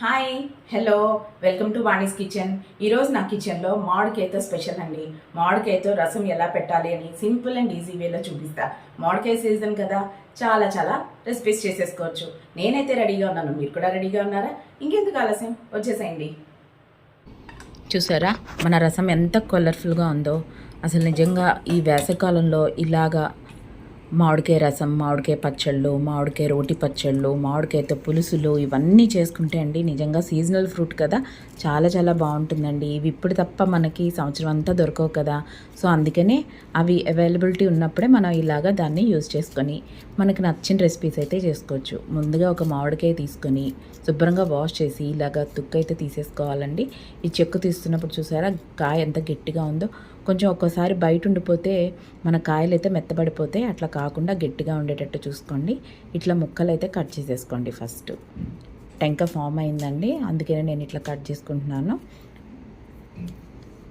Hi hello welcome to Vani's kitchen. ఈరోజు నా కిచెన్లో మామిడికాయతో స్పెషల్ అండి. మామిడికాయతో రసం ఎలా పెట్టాలి అని సింపుల్ అండ్ ఈజీ వేలో చూపిస్తా. మామిడికాయ సీజన్ కదా చాలా చాలా రెసిపీస్ చేసేసుకోవచ్చు. నేనైతే రెడీగా ఉన్నాను. మీరు కూడా రెడీగా ఉన్నారా? ఇంకెందుకు ఆలస్యం? వచ్చేసేయండి. చూసారా? మన రసం ఎంత కలర్ఫుల్గా ఉందో. అసలు నిజంగా ఈ వేసవికాలంలో ఇలాగా మామిడికాయ రసం మామిడికాయ పచ్చళ్ళు మామిడికాయ రోటి పచ్చళ్ళు మామిడికాయతో పులుసులు ఇవన్నీ చేసుకుంటే అండి నిజంగా సీజనల్ ఫ్రూట్ కదా. చాలా చాలా బాగుంటుందండి. ఇవి ఇప్పుడు తప్ప మనకి సంవత్సరం అంతా దొరకవు కదా. సో అందుకనే అవి అవైలబిలిటీ ఉన్నప్పుడే మనం ఇలాగా దాన్ని యూజ్ చేసుకొని మనకు నచ్చిన రెసిపీస్ అయితే చేసుకోవచ్చు. ముందుగా ఒక మామిడికాయ తీసుకొని శుభ్రంగా వాష్ చేసి ఇలాగా తుక్కు అయితే తీసేసుకోవాలండి. ఈ చెక్కు తీస్తున్నప్పుడు చూసారా? కాయ ఎంత గట్టిగా ఉందో. కొంచెం ఒక్కోసారి బయట ఉండిపోతే మన కాయలు అయితే మెత్తబడిపోతే అట్లా కాకుండా గట్టిగా ఉండేటట్టు చూసుకోండి. ఇట్లా ముక్కలు అయితే కట్ చేసేసుకోండి ఫస్ట్. టెంక ఫామ్ అయిందండి. అందుకనే నేను ఇట్లా కట్ చేసుకుంటున్నాను.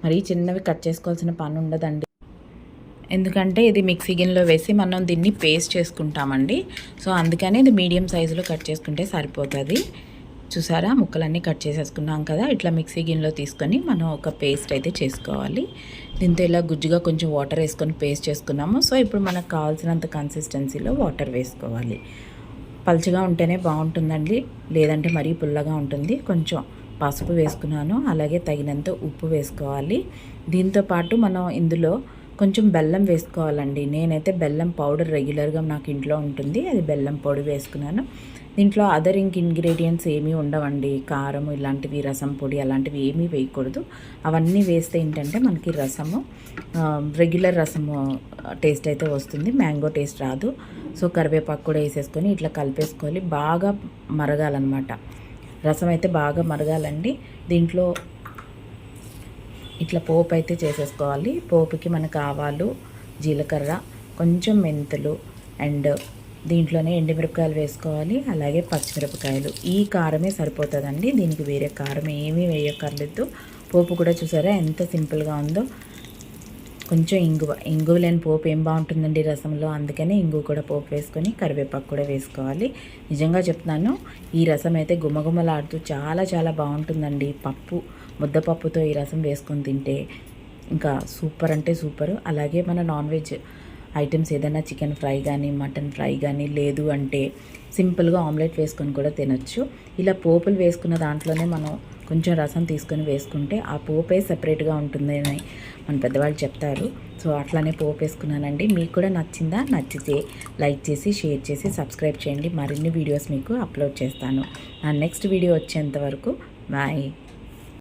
మరి చిన్నవి కట్ చేసుకోవాల్సిన పని ఉండదండి. ఎందుకంటే ఇది మిక్సీ గిన్నెలో వేసి మనం దీన్ని పేస్ట్ చేసుకుంటామండి. సో అందుకని ఇది మీడియం సైజులో కట్ చేసుకుంటే సరిపోతుంది. చూసారా? ముక్కలన్నీ కట్ చేసేసుకున్నాం కదా? ఇట్లా మిక్సీ గిన్నెలో తీసుకొని మనం ఒక పేస్ట్ అయితే చేసుకోవాలి. దీంతో ఇలా గుజ్జుగా కొంచెం వాటర్ వేసుకొని పేస్ట్ చేసుకున్నాము. సో ఇప్పుడు మనకు కావాల్సినంత కన్సిస్టెన్సీలో వాటర్ వేసుకోవాలి. పలుచగా ఉంటేనే బాగుంటుందండి. లేదంటే మరీ పుల్లగా ఉంటుంది. కొంచెం పసుపు వేసుకున్నాను. అలాగే తగినంత ఉప్పు వేసుకోవాలి. దీంతో పాటు మనం ఇందులో కొంచెం బెల్లం వేసుకోవాలండి. నేనైతే బెల్లం పౌడర్ రెగ్యులర్గా నాకు ఇంట్లో ఉంటుంది. అది బెల్లం పొడి వేసుకున్నాను. దీంట్లో అదర్ ఇంక ఇంగ్రీడియంట్స్ ఏమీ ఉండవండి. కారం ఇలాంటివి రసం పొడి అలాంటివి ఏమీ వేయకూడదు. అవన్నీ వేస్తే ఏంటంటే మనకి రసము రెగ్యులర్ రసము టేస్ట్ అయితే వస్తుంది. మ్యాంగో టేస్ట్ రాదు. సో కరివేపాకు కూడా వేసేసుకొని ఇట్లా కలిపేసుకోవాలి. బాగా మరగాలన్నమాట. రసం అయితే బాగా మరగాలండి. దీంట్లో ఇట్లా పోపు అయితే చేసేసుకోవాలి. పోపుకి మనకు ఆవాలు జీలకర్ర కొంచెం మెంతులు అండ్ దీంట్లోనే ఎండుమిరపకాయలు వేసుకోవాలి. అలాగే పచ్చిమిరపకాయలు. ఈ కారమే సరిపోతుందండి. దీనికి వేరే కారం ఏమీ వేయక్కర్లేదు. పోపు కూడా చూసారా ఎంత సింపుల్గా ఉందో. కొంచెం ఇంగువ. ఇంగువ లేని పోపు ఏం బాగుంటుందండి రసంలో? అందుకని ఇంగువ కూడా పోపు వేసుకొని కరివేపాకు కూడా వేసుకోవాలి. నిజంగా చెప్తున్నాను ఈ రసం అయితే గుమగుమలాడుతూ చాలా చాలా బాగుంటుందండి. పప్పు ముద్దపప్పుతో ఈ రసం వేసుకొని తింటే ఇంకా సూపర్ అంటే సూపర్. అలాగే మన నాన్ వెజ్ ఐటమ్స్ ఏదైనా చికెన్ ఫ్రై కానీ మటన్ ఫ్రై కానీ లేదు అంటే సింపుల్గా ఆమ్లెట్ వేసుకొని కూడా తినొచ్చు. ఇలా పోపులు వేసుకున్న దాంట్లోనే మనం కొంచెం రసం తీసుకొని వేసుకుంటే ఆ పోపే సపరేట్గా ఉంటుంది అని మన పెద్దవాళ్ళు చెప్తారు. సో అట్లానే పోపు వేసుకున్నానండి. మీకు కూడా నచ్చిందా? నచ్చితే లైక్ చేసి షేర్ చేసి సబ్స్క్రైబ్ చేయండి. మరిన్ని వీడియోస్ మీకు అప్లోడ్ చేస్తాను. నా నెక్స్ట్ వీడియో వచ్చేంత వరకు బాయ్.